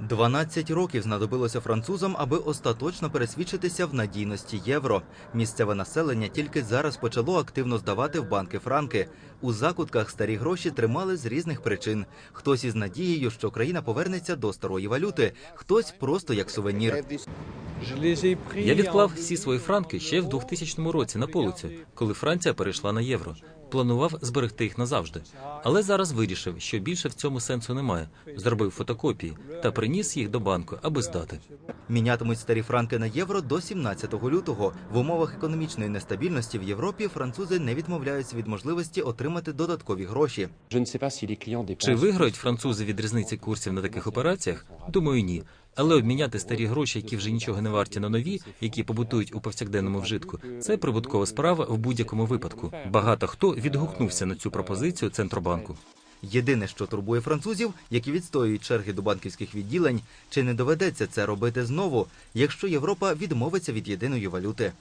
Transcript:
12 років знадобилося французам, аби остаточно пересвідчитися в надійності євро. Місцеве населення тільки зараз почало активно здавати в банки франки. У закутках старі гроші тримали з різних причин. Хтось із надією, що країна повернеться до старої валюти, хтось просто як сувенір. Я відклав всі свої франки ще в 2000 році на полицю, коли Франція перейшла на євро. Планував зберегти їх назавжди. Але зараз вирішив, що більше в цьому сенсу немає. Зробив фотокопії та приніс їх до банку, аби здати. Мінятимуть старі франки на євро до 17 лютого. В умовах економічної нестабільності в Європі французи не відмовляються від можливості отримати додаткові гроші. Чи виграють французи від різниці курсів на таких операціях? Думаю, ні. Але обміняти старі гроші, які вже нічого не варті на нові, які побутують у повсякденному вжитку, це прибуткова справа в будь-якому випадку. Багато хто відгукнувся на цю пропозицію центробанку. Єдине, що турбує французів, які відстоюють черги до банківських відділень, чи не доведеться це робити знову, якщо Європа відмовиться від єдиної валюти.